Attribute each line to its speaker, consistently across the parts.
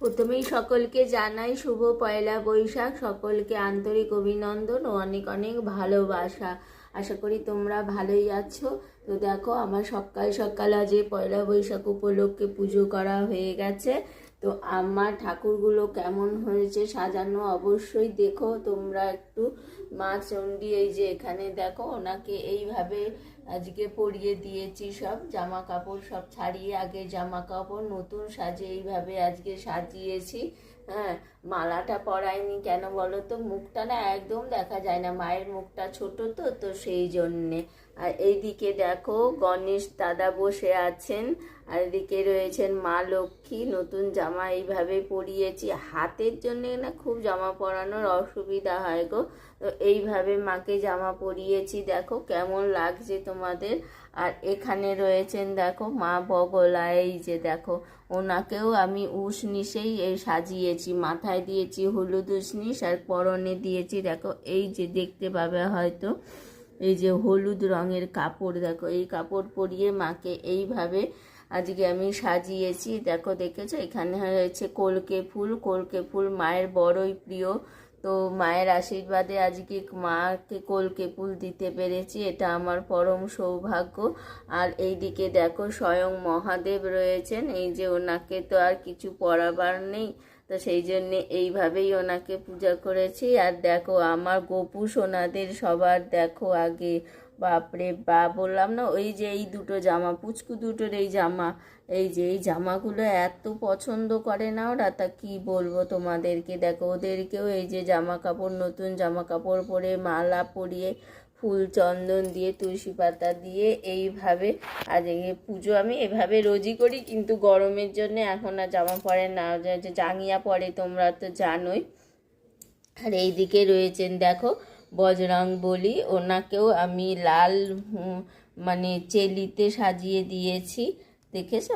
Speaker 1: প্রথমেই সকলকে জানাই শুভ পয়লা বৈশাখ, সকলকে আন্তরিক অভিনন্দন ও অনেক অনেক ভালোবাসা। আশা করি তোমরা ভালোই আছো। তো দেখো, আমার সকাল সকাল আজ পয়লা বৈশাখ উপলক্ষে পুজো করা হয়ে গেছে। তো আমার ঠাকুরগুলো কেমন হয়েছে সাজানো অবশ্যই দেখো। তোমরা একটু মা চণ্ডী এই যে এখানে দেখো, ওনাকে এইভাবে আজকে পরিয়ে দিয়েছি সব। জামা কাপড় সব ছাড়িয়ে আগে জামা কাপড় নতুন সাজে এইভাবে আজকে সাজিয়েছি হ্যাঁ। মালাটা পরাইনি কেন বলো তো? মুখটা না একদম দেখা যায় না। মায়ের মুখটা ছোট তো তো সেই জন্যে। আর এইদিকে দেখো গণেশ দাদা বসে আছেন। আর এদিকে রয়েছেন মা লক্ষ্মী। নতুন জামা এইভাবে পরিয়েছি। হাতের জন্য না খুব জামা পরানোর অসুবিধা হয় গো। তো এইভাবে মাকে জামা পরিয়েছি। দেখো কেমন লাগছে তোমাদের। আর এখানে রয়েছেন দেখো মা বগলা। এই যে দেখো, ওনাকেও আমি উসনিসেই এই সাজিয়েছি। মাথায় দিয়েছি হলুদ উসনিস আর পরনে দিয়েছি, দেখো, এই যে দেখতে পাবে হয়তো, এই যে হলুদ রঙের কাপড়, দেখো, এই কাপড় পরিয়ে মাকে এইভাবে আজকে আমি সাজিয়েছি, দেখো, দেখেছ? এখানে হয়েছে কলকে ফুল কলকে ফুল মায়ের বড়ই প্রিয়, তো মায়ের আশীর্বাদে আজকে মাকে কলকে ফুল দিতে পেরেছি, এটা আমার পরম সৌভাগ্য। আর এইদিকে দেখো, স্বয়ং মহাদেব রয়েছেন, এই যে ওনাকে তো আর কিছু পরাবার নেই তো সেই জন্যে এইভাবেই ওনাকে পূজা করেছি। আর দেখো, আমার গোপু সোনাদের সবার দেখো আগে, বাপরে বা, বললাম না, ওই যে এই দুটো জামা, পুচকু দুটোর এই জামা, এই যে এই জামাগুলো এত পছন্দ করে না ওরা, তা কি বলব তোমাদেরকে? দেখো, ওদেরকেও এই যে জামা কাপড় নতুন জামা কাপড় পরে মালা পরিয়ে ফুল চন্দন দিয়ে, তুলসী পাতা দিয়ে এইভাবে আজকে পুজো আমি এভাবে রোজই করি। কিন্তু গরমের জন্য এখন আর জামা পরে না, যে যে জাঙ্গিয়া পরে তোমরা তো জানোই। আর এইদিকে রয়েছেন, দেখো, বজরং বলি, ওনাকেও আমি লাল মানে চেলিতে সাজিয়ে দিয়েছি। দেখেছ?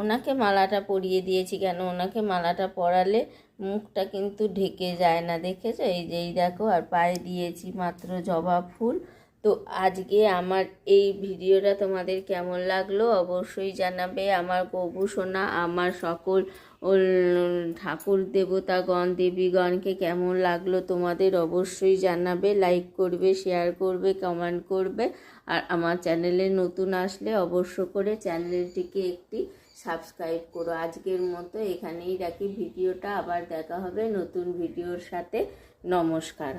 Speaker 1: ওনাকে মালাটা পরিয়ে দিয়েছি কেন? ওনাকে মালাটা পরালে মুখটা কিন্তু ঢেকে যায় না, দেখেছ? এই যে, এই দেখো, আর পায়ে দিয়েছি মাত্র জবা ফুল। তো আজকে আমার এই ভিডিওটা তোমাদের কেমন লাগল অবশ্যই জানাবে আমার গবু সোনা, আমার সকল ঠাকুর দেবতাগণ, দেবীগণকে কেমন লাগল তোমাদের অবশ্যই জানাবে লাইক করবে শেয়ার করবে কমেন্ট করবে। আর আমার চ্যানেলে নতুন আসলে অবশ্য করে চ্যানেলটিকে একটি সাবস্ক্রাইব করো। আজকের মতো এখানেই রাখি। ভিডিওটা আবার দেখা হবে নতুন ভিডিওর সাথে। নমস্কার।